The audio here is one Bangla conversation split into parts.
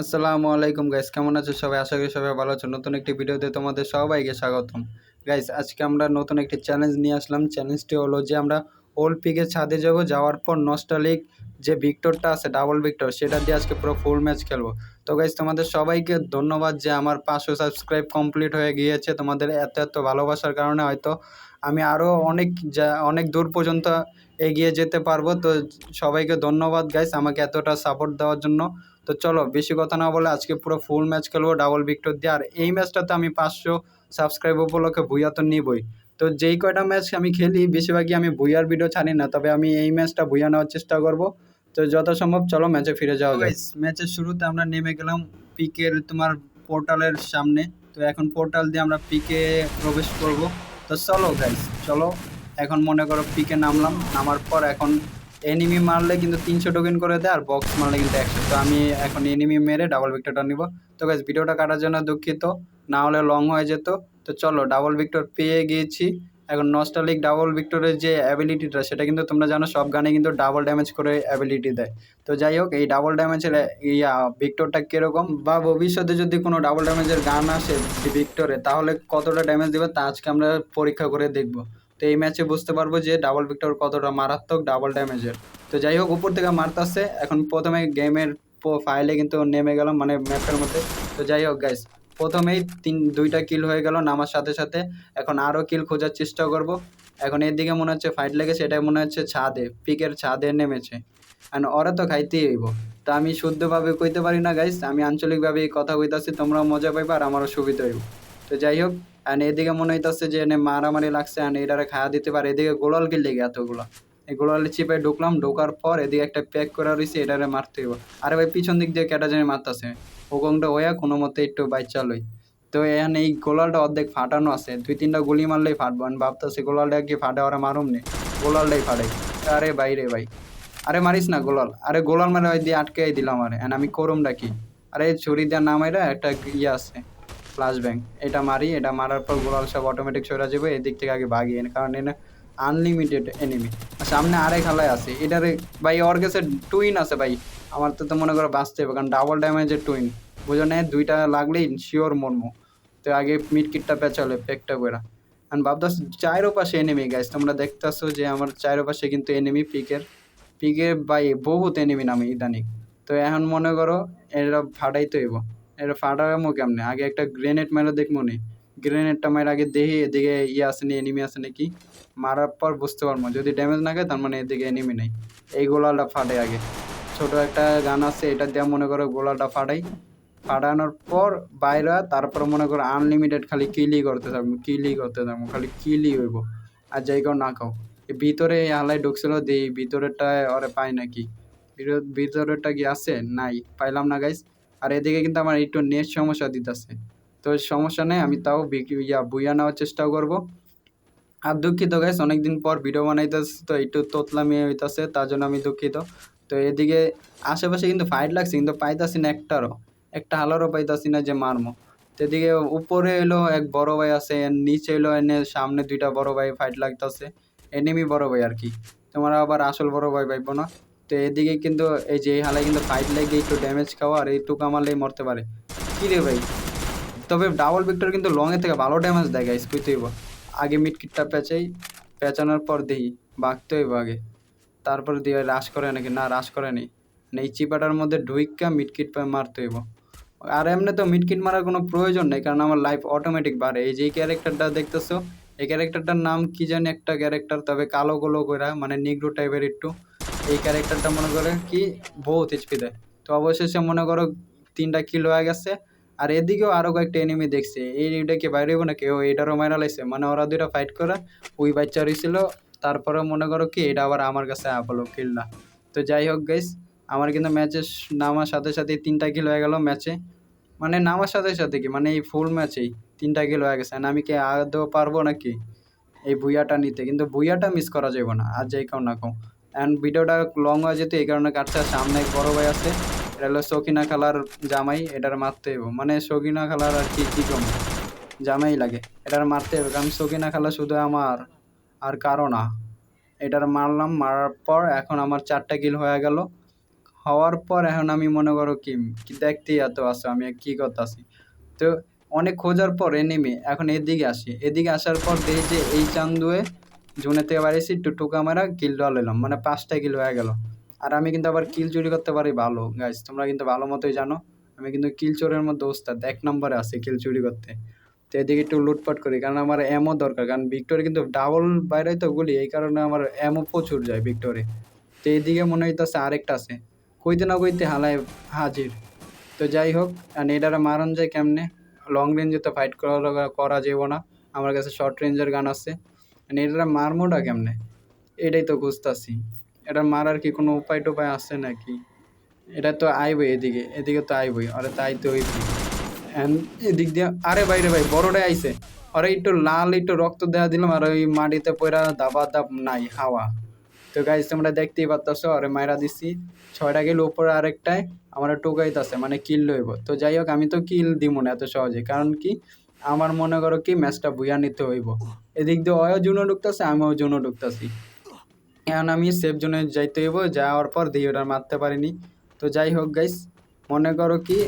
আসসালামু আলাইকুম গাইস কেমন আছো সবাই? আশা করি সবাই ভালো আছো। নতুন একটি ভিডিওতে তোমাদের সবাইকে স্বাগতম। গাইস আজকে আমরা নতুন একটি চ্যালেঞ্জ নিয়ে আসলাম। চ্যালেঞ্জটি হলো যে আমরা ওল্ড পিকে ছাদে যাব, যাওয়ার পর নস্টালিক যে ভিক্টরটা আছে ডাবল ভিক্টর সেটা দিয়ে আজকে পুরো ফুল ম্যাচ খেলব। তো গাইস তোমাদের সবাইকে ধন্যবাদ যে আমার পাঁচশো সাবস্ক্রাইব কমপ্লিট হয়ে গিয়েছে। তোমাদের এত এত ভালোবাসার কারণে হয়তো আমি আরও অনেক যা, অনেক দূর পর্যন্ত এগিয়ে যেতে পারব। তো সবাইকে ধন্যবাদ গাইস আমাকে এতটা সাপোর্ট দেওয়ার জন্য। তো চলো, বেশি কথা না বলে আজকে পুরো ফুল ম্যাচ খেলব ডাবল ভিক্টর দিয়ে। আর এই ম্যাচটাতে আমি পাঁচশো সাবস্ক্রাইব উপলক্ষে ভুইয়া তো নিবই। তো যেই কয়টা ম্যাচ আমি খেলি, বেশিরভাগই আমি ভুইয়ার ভিডিও ছাড়ি না, তবে আমি এই ম্যাচটা ভুইয়া নেওয়ার চেষ্টা করব। তো যথাসম্ভব চলো ম্যাচে ফিরে যাওয়া যায় ম্যাচের শুরুতে আমরা নেমে গেলাম পিকের তোমার পোর্টালের সামনে। তো এখন পোর্টাল দিয়ে আমরা পিকে প্রবেশ করব। তো চলো গাইস চলো, এখন মনে করো পিকে নামলাম। নামার পর এখন এনিমি মারলে কিন্তু তিনশো টোকেন করে দেয়, আর বক্স মারলে কিন্তু একশো। তো আমি এখন এনিমি মেরে ডাবল ভিক্টরটা নিব। তো গাইজ ভিডিওটা কাটার জন্য দুঃখিত, না হলে লং হয়ে যেত। তো চলো ডাবল ভিক্টর পেয়ে গিয়েছি। এখন নস্টালিক ডাবল ভিক্টরের যে অ্যাবিলিটিটা সেটা কিন্তু তোমরা জানো, সব গানে কিন্তু ডাবল ড্যামেজ করে অ্যাবিলিটি দেয়। তো যাই হোক, এই ডাবল ড্যামেজের ইয়া ভিক্টরটা কীরকম? বা ভবিষ্যতে যদি কোনো ডাবল ড্যামেজের গান আসে ভিক্টরে তাহলে কতটা ড্যামেজ দেবে, তা আজকে আমরা পরীক্ষা করে দেখব। তো এই ম্যাচে বুঝতে পারব যে ডাবল ভিক্টর কতটা মারাত্মক ডাবল ড্যামেজের তো যাই হোক, উপর থেকে মারতেছে এখন প্রথমে গেমের ফাইলে কিন্তু নেমে গেলাম মানে ম্যাপের মধ্যে। তো যাই হোক গাইস প্রথমেই তিন দুইটা কিল হয়ে গেল নামার সাথে সাথে। এখন আরও কিল খোঁজার চেষ্টা করব। এখন এদিকে মনে হচ্ছে ফাইট লেগেছে এটা মনে হচ্ছে ছাদে পিকের ছাদে নেমেছে। আর ওরা তো খাইতেই হইব। তা আমি শুদ্ধভাবে কইতে পারি না গাইস আমি আঞ্চলিকভাবে কথা কইতাছি, তোমরাও মজা পাইবা আর আমারও সুবিধা হইব। তো যাই হোক আর এদিকে মনে হইতাছে যে এনে মারামারি লাগছে আর এটারে খাওয়া দিতে পারে। এদিকে গোলাল কিল লেগে এতগুলো। এই গোলালি চিপে ঢুকলাম, ঢোকার পর এদিকে একটা প্যাক করা রয়েছে এটারে মারতে হইব। আরে ভাই, পিছন দিক দিয়ে কেটা জানি মারতাছে। ওকংটা হইয়া কোনো মতে একটু বাইক চালই তো এখানে এই গোলালটা অর্ধেক ফাটানো আছে। দুই তিনটা গুলি মারলেই ফাটবো। আমি ভাবতেছি গোলালটা কি ফাটে, ওরা মারুম নে। গোলালটাই ফাটাই আরে ভাই রে ভাই। আরে মারিস না গোলাল আরে গোলাল মারে ওই দিয়ে আটকে দিলাম আরে। এন্ড আমি করুমটা কি? আরে ছুরি দেওয়ার নাম এটা একটা ইয়ে আছে। ফ্লাশ ব্যাং এটা মারি, এটা মারার পর গোলাল সব অটোমেটিক সরে যাবে, এদিক থেকে আগে ভাগি কারণ এনে আনলিমিটেড এনিমি সামনে আরেক হালায় আছে, এটারে ভাই কাছে টুইন আছে ভাই। আমার তো তো মনে করো বাঁচতে হবে, কারণ ডাবল ড্যামেজের টুইন বুঝো না দুইটা লাগলেই শিওর মরমো তো আগে মিড কিটটা পেঁচালে পেকটা করে আর ভাবতাস চায়ের পাশে এনিমি গাইস তোমরা দেখতেছো যে আমার চায়ের পাশে কিন্তু এনিমি পিকের পিকে ভাই বহুত এনিমি নামে ইদানিং। তো এখন মনে করো এটা ফাটাইতে হইব। এটা ফাটাবো কেমনে? আগে একটা গ্রেনেড মেরে দেখব নি গ্রেনেডটা মেরে আগে দেখি এদিকে ইয়ে আসেনি এনিমি আছে নাকি মারার পর বুঝতে পারব। যদি ড্যামেজ না খায়, তার মানে এদিকে এনিমি নেই। এই গোলাটা ফাটে আগে। ছোট একটা গান আছে, এটা দিয়ে মনে করো গোলাটা ফাটাই। ফাটানোর পর বাইরে, তারপর মনে করো আনলিমিটেড খালি কিলি করতে থাকব কিলি করতে থাকব, খালি কিলি হইব। আর যাই কাও না খাও। ভিতরে হালাই ঢুকছিল দিই ভিতরেরটা ওরে পাই নাকি? ভিতর- ভিতরেরটা কি আছে? নাই, পাইলাম না গাইস আর এদিকে কিন্তু আমার একটু নেট সমস্যা দিতেছে। তো সমস্যা নেই, আমি তাও ইয়া, বুইয়া নেওয়ার চেষ্টা করব। আর দুঃখিত গাইস অনেকদিন পর ভিডিও বানাইতেছে, তো একটু তোতলামি হইতেছে, তার জন্য আমি দুঃখিত। তো এদিকে আশেপাশে কিন্তু ফাইট লাগছে, কিন্তু পাইতাছি না একটারও। একটা হালারও পাইতাছি না যে মারমো। তো এদিকে উপরে এলো এক বড় ভাই আছে নিচে এলো এনে সামনে দুইটা বড় ভাই ফাইট লাগতাছে। এনিমি বড় ভাই আর কি। তোমরা আবার আসল বড় ভাই পাইবো না। তো এদিকে কিন্তু এই যে এই হালায় কিন্তু ফাইট লেগে একটু ড্যামেজ খাওয়া আর এইটুকু আমারলেই মরতে পারে। কী রে ভাই? তবে ডাবল ভিক্টর কিন্তু লংয়ের থেকে ভালো ড্যামেজ দেয় গাইস হইব। আগে মিড কিটটা পেঁচাই, পেঁচানোর পর দিই বাঁকতে হইব আগে। তারপর দিয়ে রাশ করে নাকি? না রাশ করে নেই। এই চিপাটার মধ্যে ঢুইকা মিড কিট মারতে হইব। আর এমনি তো মিড কিট মারার কোনো প্রয়োজন নেই, কারণ আমার লাইফ অটোমেটিক বাড়ে। এই যে ক্যারেক্টারটা দেখতেছো, এই ক্যারেক্টারটার নাম কি জানি একটা ক্যারেক্টার তবে কালো গোলো কইরা মানে নিগ্রো টাইপের একটু। এই ক্যারেক্টারটা মনে করে কি বহুত এইচপি দেয়। তো অবশেষে মনে করো তিনটা কিল হয়ে গেছে। আর এদিকেও আরও কয়েকটা এনিমি দেখছে। এই এটা কি বাইরে না কেউ এটারও মারা লাইছে। মানে ওরা দুইটা ফাইট করে, ওই বাচ্চা রয়েছিল তারপরে মনে করো কি, এটা আবার আমার কাছে আপলো কিলটা তো যাই হোক গাইস আমার কিন্তু ম্যাচে নামার সাথে সাথে তিনটা কিল হয়ে গেল ম্যাচে মানে নামার সাথে সাথে কি মানে এই ফুল ম্যাচেই তিনটা কিল হয়ে গেছে। আর আমি কি আদৌ পারব নাকি? এই ভুইয়াটা নিতে। কিন্তু ভুইয়াটা মিস করা যাবে না, আর যাই কাও না কাও অ্যান্ড ভিডিওটা লং হয়ে যেত এই কারণে কাটছে। আর সামনে বড় ভাই আছে, এটা হলো সকিনা খালার জামাই, এটার মারতে হইব। মানে সকিনা খালার আর কি কি কম জামাই লাগে, এটার মারতে হবে কারণ সকিনা খালা শুধু আমার, আর কারও না। এটার মারলাম, মারার পর এখন আমার চারটা কিল হয়ে গেল। হওয়ার পর এখন আমি মনে করো কি দেখতেই এত আসো আমি কি করতেছি? তো অনেক খোঁজার পর এনিমি এখন এদিকে আসি। এদিকে আসার পর দেখি যে এই চান্দুয়ে জুনে থেকে বাড়িয়েছি একটু আমরা কিল ডল এলাম মানে পাঁচটা কিল হয়ে গেল। আর আমি কিন্তু আবার কিল চুরি করতে পারি ভালো গাইজ তোমরা কিন্তু ভালো মতোই জানো। আমি কিন্তু কিল চোরের মধ্যে ওস্তাদ, এক নম্বরে আছি কিল চুরি করতে। তো এদিকে একটু লুটপাট করি, কারণ আমার এমও দরকার, কারণ ভিক্টোরে কিন্তু ডাবল বাইরে তো গুলি, এই কারণে আমার এমও প্রচুর যায় ভিক্টোরে তো এইদিকে মনে হইতেছে আরেকটা আছে। কইতে না কইতে হালায় হাজির। তো যাই হোক আর এটারা মারণ যায় কেমনে? লং রেঞ্জে তো ফাইট করা করা যাব না। আমার কাছে শর্ট রেঞ্জের গান আছে। আর এটারা মারমোটা কেমনে? এটাই তো খুঁজতাছি। এটা মারার কি কোনো উপায় টুপায় আছে নাকি? এটা তো আইবই এদিকে এদিকে তো আইবই, আরে তাই তো ওই এদিক দিয়ে, আরে ভাই রে ভাই, বড়টাই আইছে। আরে একটু লাল, একটু রক্ত দেওয়া দিলাম, আর ওই মাটিতে পয়রা দাবা দাব নাই, হাওয়া। তো গাইজ তোমরা দেখতেই পারতাছো, আরে মায়েরা দিছি। ছয়টা গেল উপরে আরেকটায়, আমার টোকাইতেছে মানে কিল লইব। তো যাই হোক, আমি তো কিল দিব না এত সহজে। কারণ কি? আমার মনে করো কি, ম্যাচটা বুয়া নিতে হইব। এদিক দিয়ে অয় জুনো ঢুকতেছে, আমিও জুনো ঢুকতেছি। এখন আমি সেফ জোনে যাইতে হইব, যাওয়ার পর দিয়ে ওটা মারতে পারিনি। তো যাই হোক গাইস মনে করো কি,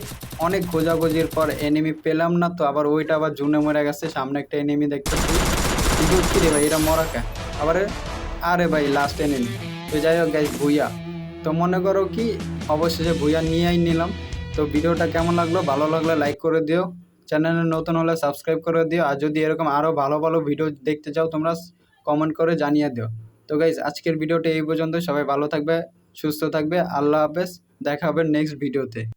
অনেক খোঁজাখুঁজির পর এনিমি পেলাম না তো, আবার ওইটা আবার জুনে মরে গেছে, সামনে একটা এনিমি দেখতেছি। কিন্তু কি রে ভাই, এটা মরা কে? আবার, আরে ভাই লাস্ট এনিমি তো যাই হোক গাইস ভুইয়া তো মনে করো কি, অবশেষে ভুইয়া নিয়েই নিলাম। তো ভিডিওটা কেমন লাগল? ভালো লাগলে লাইক করে দিও। চ্যানেলে নতুন হলে সাবস্ক্রাইব করে দিও। আর যদি এরকম আরও ভালো ভালো ভিডিও দেখতে চাও তোমরা কমেন্ট করে জানিয়ে দিও। তো গাইজ আজকের ভিডিওটা এই পর্যন্ত সবাই ভালো থাকবে, সুস্থ থাকবে। আল্লাহ হাফেজ। দেখা হবে নেক্সট ভিডিওতে